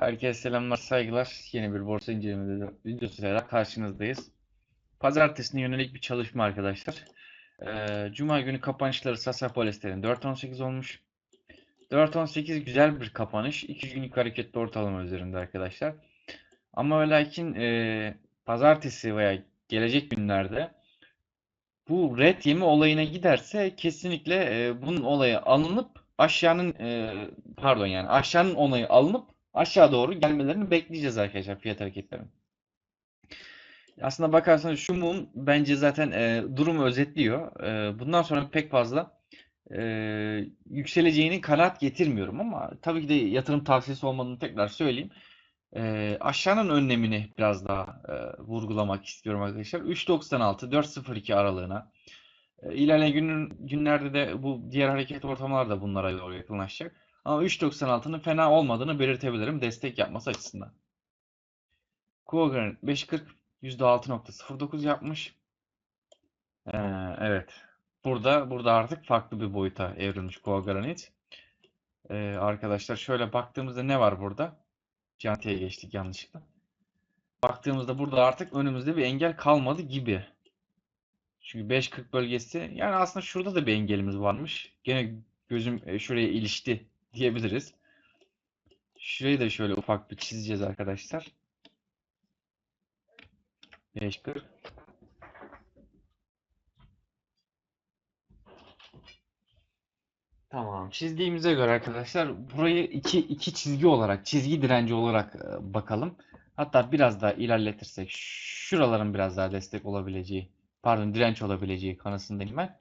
Herkese selamlar, saygılar. Yeni bir borsa inceleme videosuyla karşınızdayız. Pazartesine yönelik bir çalışma arkadaşlar. Ee, Cuma günü kapanışları Sasa Polyster'in 4.18 olmuş. 4.18 güzel bir kapanış. 2 günlük hareketli ortalama üzerinde arkadaşlar. Ama ve lakin e, pazartesi veya gelecek günlerde bu red yeme olayına giderse kesinlikle e, bunun olayı alınıp aşağının e, pardon yani aşağının onayı alınıp aşağı doğru gelmelerini bekleyeceğiz arkadaşlar fiyat hareketlerinin. Aslında bakarsanız şu mum bence zaten e, durumu özetliyor. E, bundan sonra pek fazla e, yükseleceğini kanaat getirmiyorum ama tabii ki de yatırım tavsiyesi olmadığını tekrar söyleyeyim. E, aşağının önlemini biraz daha e, vurgulamak istiyorum arkadaşlar. 3.96 4.02 aralığına. E, ilerleyen günün, günlerde de bu diğer hareket ortamlar da bunlara doğru yakınlaşacak. Ama 3.96'nın fena olmadığını belirtebilirim destek yapması açısından. Kuo 5.40 %6.09 yapmış. Ee, evet. Burada burada artık farklı bir boyuta evrilmiş Kuo Granit. Ee, arkadaşlar şöyle baktığımızda ne var burada? Cantiye geçtik yanlışlıkla. Baktığımızda burada artık önümüzde bir engel kalmadı gibi. Çünkü 5.40 bölgesi yani aslında şurada da bir engelimiz varmış. Gene gözüm e, şuraya ilişti diyebiliriz. Şurayı da şöyle ufak bir çizeceğiz arkadaşlar. 5.40 Tamam. Çizdiğimize göre arkadaşlar burayı iki, iki çizgi olarak, çizgi direnci olarak e, bakalım. Hatta biraz daha ilerletirsek şuraların biraz daha destek olabileceği, pardon direnç olabileceği kanısındayım ben.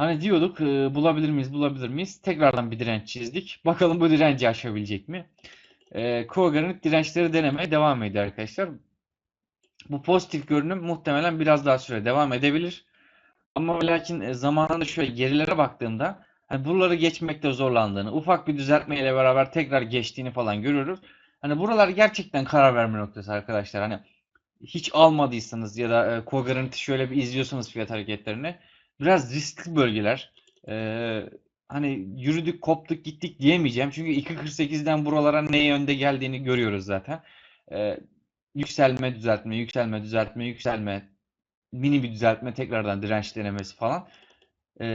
Hani diyorduk e, bulabilir miyiz, bulabilir miyiz? Tekrardan bir direnç çizdik. Bakalım bu direnci aşabilecek mi? E, dirençleri denemeye devam ediyor arkadaşlar. Bu pozitif görünüm muhtemelen biraz daha süre devam edebilir. Ama lakin e, zamanında şöyle gerilere baktığımda hani buraları geçmekte zorlandığını, ufak bir düzeltmeyle beraber tekrar geçtiğini falan görüyoruz. Hani buralar gerçekten karar verme noktası arkadaşlar. Hani hiç almadıysanız ya da e, Kogar'ın şöyle bir izliyorsanız fiyat hareketlerini biraz riskli bölgeler. Ee, hani yürüdük, koptuk, gittik diyemeyeceğim. Çünkü 2.48'den buralara ne yönde geldiğini görüyoruz zaten. Ee, yükselme, düzeltme, yükselme, düzeltme, yükselme, mini bir düzeltme, tekrardan direnç denemesi falan. Ee,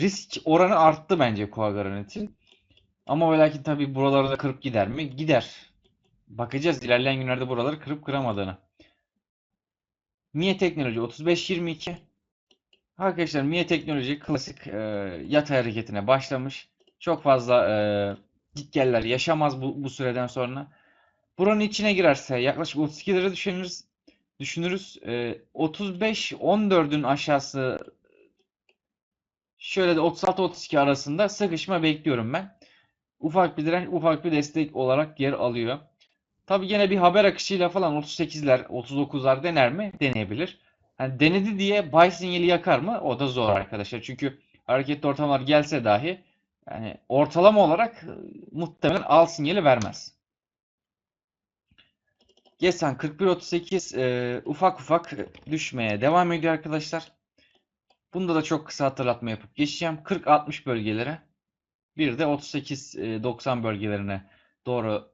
risk oranı arttı bence Koagaran için. Ama ve lakin tabii buraları da kırıp gider mi? Gider. Bakacağız ilerleyen günlerde buraları kırıp kıramadığını. Miye Teknoloji 35-22. Arkadaşlar Mia Teknoloji klasik e, yatay hareketine başlamış. Çok fazla e, gitgeller yaşamaz bu, bu süreden sonra. Buranın içine girerse yaklaşık 32 lira düşünürüz. Düşünürüz. E, 35-14'ün aşağısı şöyle de 36-32 arasında sıkışma bekliyorum ben. Ufak bir direnç, ufak bir destek olarak yer alıyor. Tabi yine bir haber akışıyla falan 38'ler, 39'lar dener mi? Deneyebilir. Hani denedi diye buy sinyali yakar mı? O da zor arkadaşlar. Çünkü hareketli ortamlar gelse dahi yani ortalama olarak e, muhtemelen al sinyali vermez. Gesen 41.38 e, ufak ufak düşmeye devam ediyor arkadaşlar. Bunda da çok kısa hatırlatma yapıp geçeceğim. 40-60 bölgelere bir de 38-90 bölgelerine doğru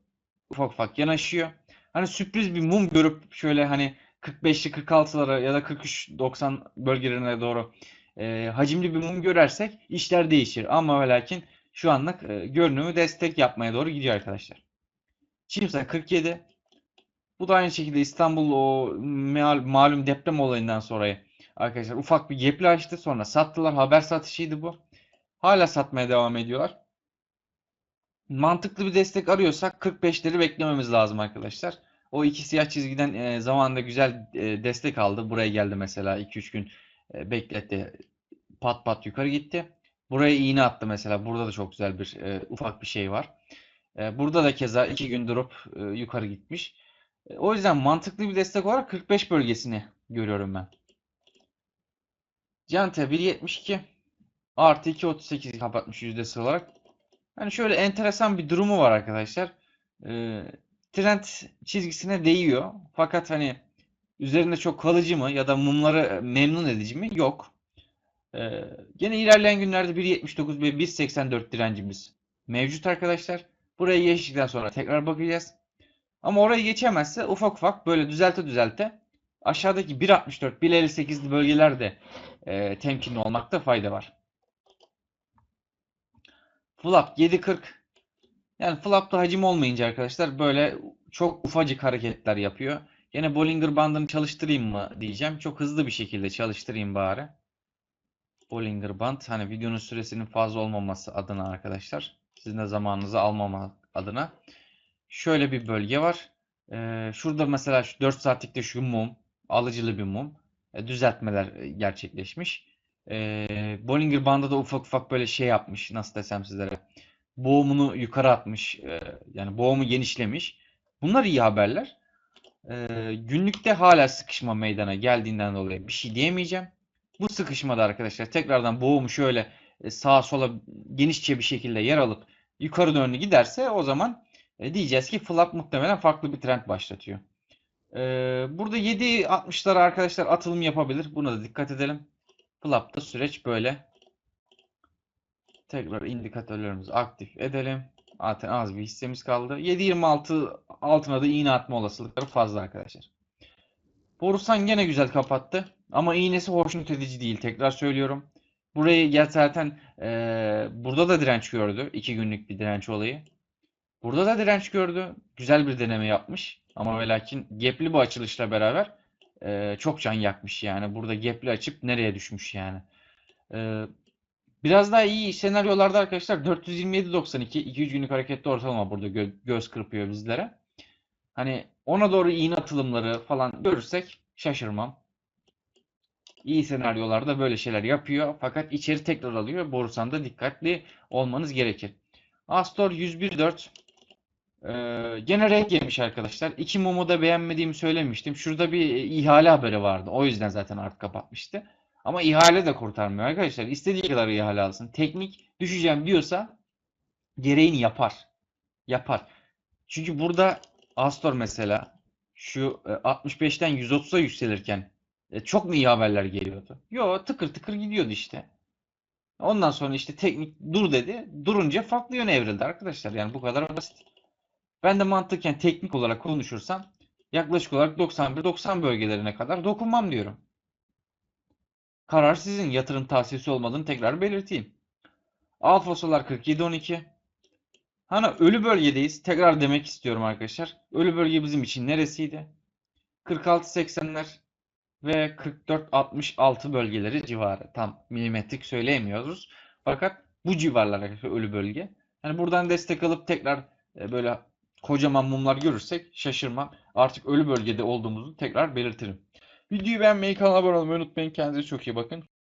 ufak ufak yanaşıyor. Hani sürpriz bir mum görüp şöyle hani 45'li 46'lara ya da 43-90 bölgelerine doğru e, hacimli bir mum görersek işler değişir. Ama ve lakin şu anlık e, görünümü destek yapmaya doğru gidiyor arkadaşlar. Çimsa 47. Bu da aynı şekilde İstanbul o malum deprem olayından sonra arkadaşlar ufak bir gepli açtı. Sonra sattılar. Haber satışıydı bu. Hala satmaya devam ediyorlar. Mantıklı bir destek arıyorsak 45'leri beklememiz lazım arkadaşlar. O iki siyah çizgiden e, zamanında güzel e, destek aldı. Buraya geldi mesela 2-3 gün e, bekletti. Pat pat yukarı gitti. Buraya iğne attı mesela. Burada da çok güzel bir e, ufak bir şey var. E, burada da keza 2 gün durup e, yukarı gitmiş. E, o yüzden mantıklı bir destek olarak 45 bölgesini görüyorum ben. Cante 1.72 artı 2.38 kapatmış yüzdesi olarak. Yani şöyle enteresan bir durumu var arkadaşlar. Ee, trend çizgisine değiyor. Fakat hani üzerinde çok kalıcı mı ya da mumları memnun edici mi? Yok. Ee, gene ilerleyen günlerde 1.79 ve 1.84 direncimiz mevcut arkadaşlar. Buraya geçtikten sonra tekrar bakacağız. Ama orayı geçemezse ufak ufak böyle düzelte düzelte aşağıdaki 1.64, 1.58'li bölgelerde e, temkinli olmakta fayda var. Flap 7.40 yani flapta hacim olmayınca arkadaşlar böyle çok ufacık hareketler yapıyor. Yine Bollinger bandını çalıştırayım mı diyeceğim. Çok hızlı bir şekilde çalıştırayım bari. Bollinger band hani videonun süresinin fazla olmaması adına arkadaşlar. Sizin de zamanınızı almama adına. Şöyle bir bölge var. Ee, şurada mesela şu 4 saatlikte şu mum alıcılı bir mum. E, düzeltmeler e, gerçekleşmiş. Ee, Bollinger bandı da ufak ufak böyle şey yapmış. Nasıl desem sizlere. Boğumunu yukarı atmış. e, yani boğumu genişlemiş. Bunlar iyi haberler. Ee, günlükte hala sıkışma meydana geldiğinden dolayı bir şey diyemeyeceğim. Bu sıkışmada arkadaşlar tekrardan boğumu şöyle e, sağa sola genişçe bir şekilde yer alıp yukarı doğru giderse o zaman e, diyeceğiz ki flap muhtemelen farklı bir trend başlatıyor. Burada 7.60'lara arkadaşlar atılım yapabilir. Buna da dikkat edelim. Flap'ta süreç böyle. Tekrar indikatörlerimizi aktif edelim. Zaten az bir hissemiz kaldı. 7.26 altına da iğne atma olasılıkları fazla arkadaşlar. Borusan gene güzel kapattı. Ama iğnesi hoşnut edici değil. Tekrar söylüyorum. Burayı gel zaten eee, burada da direnç gördü. 2 günlük bir direnç olayı. Burada da direnç gördü. Güzel bir deneme yapmış. Ama ve lakin gap'li bu açılışla beraber eee, çok can yakmış yani. Burada gap'li açıp nereye düşmüş yani. Eee, biraz daha iyi senaryolarda arkadaşlar 427.92 200 günlük hareketli ortalama burada gö- göz kırpıyor bizlere. Hani ona doğru iğne atılımları falan görürsek şaşırmam. İyi senaryolarda böyle şeyler yapıyor. Fakat içeri tekrar alıyor. Borusan'da dikkatli olmanız gerekir. Astor 101.4 ee, gene renk yemiş arkadaşlar. İki mumu da beğenmediğimi söylemiştim. Şurada bir ihale haberi vardı. O yüzden zaten art kapatmıştı. Ama ihale de kurtarmıyor arkadaşlar. İstediği kadar ihale alsın. Teknik düşeceğim diyorsa gereğini yapar. Yapar. Çünkü burada Astor mesela şu e, 65'ten 130'a yükselirken e, çok mu iyi haberler geliyordu? Yo tıkır tıkır gidiyordu işte. Ondan sonra işte teknik dur dedi. Durunca farklı yöne evrildi arkadaşlar. Yani bu kadar basit. Ben de mantıken teknik olarak konuşursam yaklaşık olarak 91-90 bölgelerine kadar dokunmam diyorum. Karar sizin. Yatırım tavsiyesi olmadığını tekrar belirteyim. Alfa Solar 47-12. Hani ölü bölgedeyiz. Tekrar demek istiyorum arkadaşlar. Ölü bölge bizim için neresiydi? 46-80'ler ve 44-66 bölgeleri civarı. Tam milimetrik söyleyemiyoruz. Fakat bu civarlar ölü bölge. Yani buradan destek alıp tekrar e, böyle kocaman mumlar görürsek şaşırmam. Artık ölü bölgede olduğumuzu tekrar belirtirim. Videoyu beğenmeyi, kanala abone olmayı unutmayın. Kendinize çok iyi bakın.